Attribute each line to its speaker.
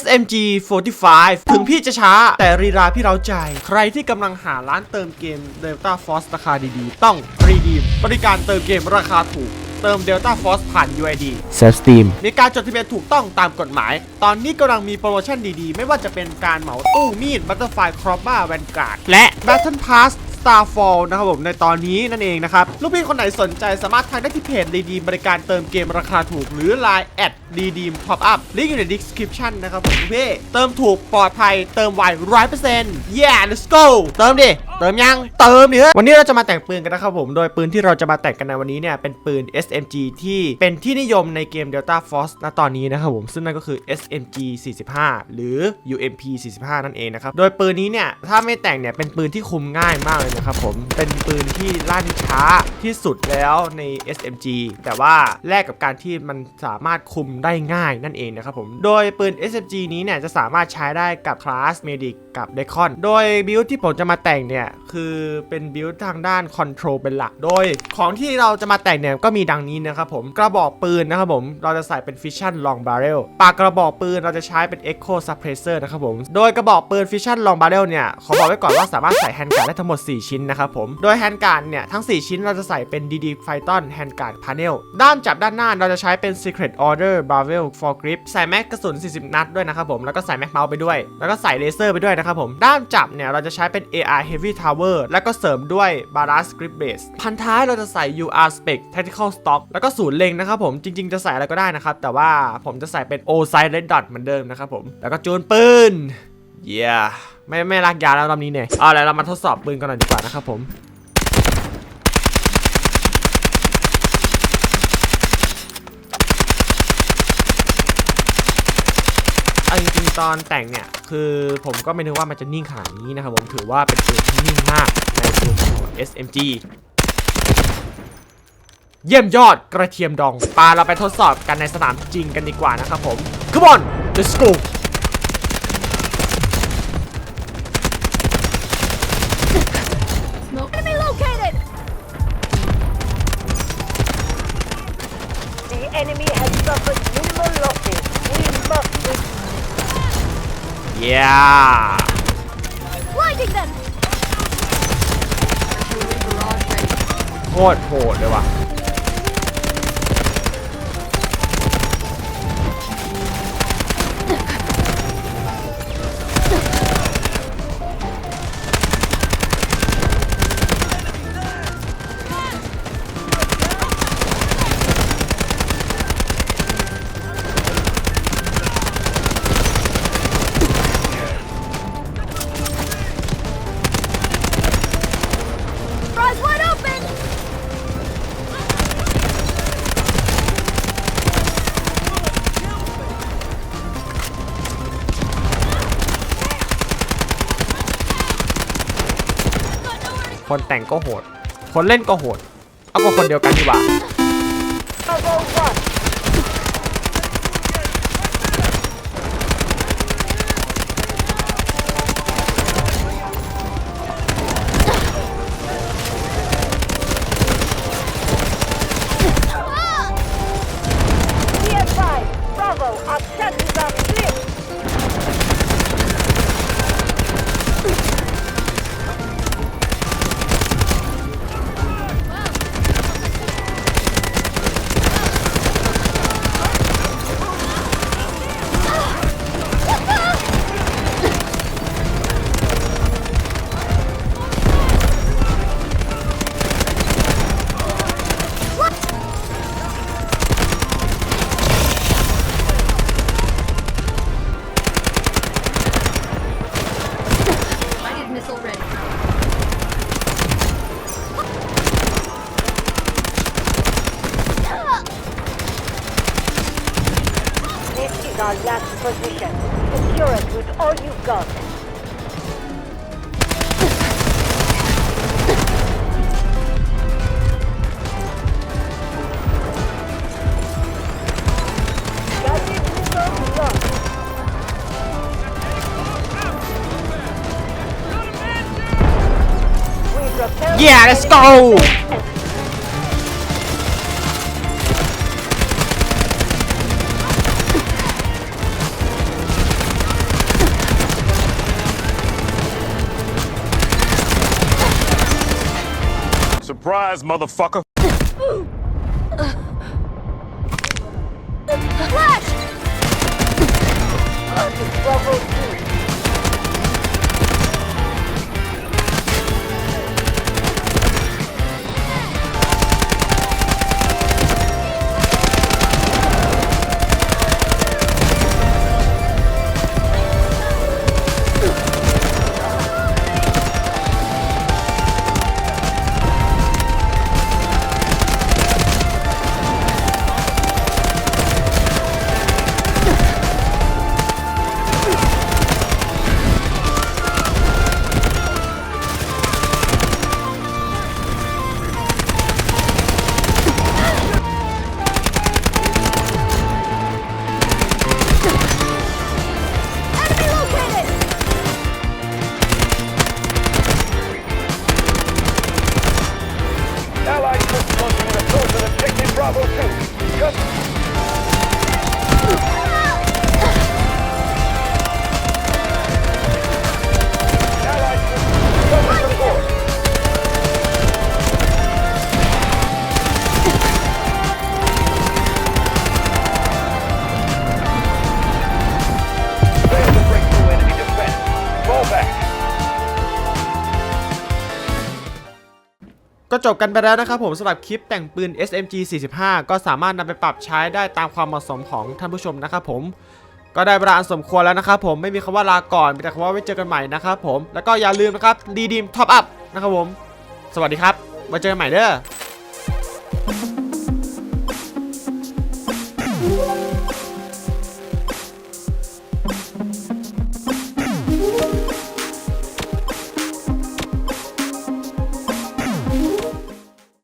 Speaker 1: SMG 45 ถึงพี่จะช้า แต่รีราพี่เราใจ ใครที่กำลังหาร้านเติมเกม Delta Force ราคาดีๆ ต้องรีดีมบริการเติมเกมราคาถูก เติม Delta Force ผ่าน UID
Speaker 2: เซิร์ฟสตรีม
Speaker 1: มีการจดทะเบียนถูกต้องตามกฎหมาย ตอนนี้กำลังมีโปรโมชั่นดีๆ ไม่ว่าจะเป็นการเหมาตู้มีด Butterfly c r o p p a Vanguard และ Battle Pass Starfall นะครับผมในตอนนี้นั่นเองนะครับ ลูกพี่คนไหนสนใจสามารถทักได้ที่เพจดีดีบริการเติมเกมราคาถูกหรือ Line แอดดีดีพอปอัพลิงก์อยู่ใน description นะครับผมลูกพี่เติมถูกปลอดภัยเติมไวร้อยเปอร์เซ็นต์ yeah let's go เติมดิเติมยังเติมดิเฮ้ยวันนี้เราจะมาแต่งปืนกันนะครับผม โดยปืนที่เราจะมาแต่งกันในวันนี้เนี่ยเป็นปืน SMG ที่เป็นที่นิยมในเกม Delta Force ณตอนนี้นะครับผมซึ่งนั่นก็คือ SMG 45 หรือ UMP 45 นั่นเองนะครับโดยปืนนี้เนี่ยถ้าไม่แต่งเนี่ยเป็นปืนที่คุมง่ายมากเลยนะครับผมเป็นปืนที่ลั่นช้าที่สุดแล้วใน SMG แต่ว่าแลกกับการที่มันสามารถคุมได้ง่ายนั่นเองนะครับผมโดยปืน SMG นี้เนี่ยจะสามารถใช้ได้กับคลาส Medic กั บ d e c o n โดยบิลที่ผมจะมาแต่งเนี่ยคือเป็นบิลทางด้านคอนโทรลเป็นหลัก โดย ของที่เราจะมาแต่งเนี่ยก็มีดังนี้นะครับผม กระบอกปืนนะครับผม เราจะใส่เป็น Fission Long Barrel ปากกระบอกปืนเราจะใช้เป็น Echo Suppressor นะครับผม โดยกระบอกปืน Fission Long Barrel เนี่ยขอบอกไว้ก่อนว่าสามารถใส่แฮนด์การ์ดได้ทั้งหมด 4 ชิ้นนะครับผม โดยแฮนด์การ์ดเนี่ยทั้ง 4 ชิ้นเราจะใส่เป็น DD Python Hand Guard Panel ด้านจับด้านหน้าเราจะใช้เป็น Secret Order Barrel for Grip ใส่แม็กกระสุน 40 นัดด้วยนะครับผมแล้วก็ใส่แม็กเมาส์ไปด้วย แล้วก็ใส่เลเซอร์ไปด้วยนะครับผมด้ามจับเนี่ยเราจะใช้เป็น AR Heavy Tower แล้วก็เสริมด้วย b a r a s Grip Base พันท้ายเราจะใส่ UR Spec Tactical Stock แล้วก็ศูนย์เล็งนะครับผมจริง ๆ จะใส่อะไรก็ได้นะครับ แต่ว่าผมจะใส่เป็น O Size Red Dot เหมือนเดิมนะครับผมแล้วก็จูนปืนเย้ไม่ไม่รักยาแล้วรอบนี้เนี่ยเอาละเรามาทดสอบปืนกันหน่อยดีกว่านะครับผม เอาจริงๆตอนแต่งเนี่ยคือผมก็ไม่นึกว่ามันจะนิ่งขนาดนี้นะครับผมถือว่าเป็นปืนที่นิ่งมากในกลุ่มของ SMG เยี่ยมยอดกระเทียมดองปาเราไปทดสอบกันในสนามจริงกันดีกว่านะครับผม Come on let's go yeah
Speaker 3: Blinding them!
Speaker 1: โคตรโหดเลยว่ะ คนแต่งก็โหด คนเล่นก็โหด เอาก็คนเดียวกันดีกว่า
Speaker 4: Is our last position. Secure it with all you've got. Guided missile launched. We've repelled
Speaker 1: Yeah, let's go!
Speaker 2: eyes, motherfucker.
Speaker 3: Flash!
Speaker 1: จบกันไปแล้วนะครับผมสำหรับคลิปแต่งปืน SMG 45 ก็สามารถนำไปปรับใช้ได้ตามความเหมาะสมของท่านผู้ชมนะครับผมก็ได้เวลาอันสมควรแล้วนะครับผมไม่มีคำว่าลาก่อนมีแต่คำว่าไว้เจอกันใหม่นะครับผมแล้วก็อย่าลืมนะครับดีดีมท็อปอัพนะครับผม สวัสดีครับไว้เจอกันใหม่เด้อ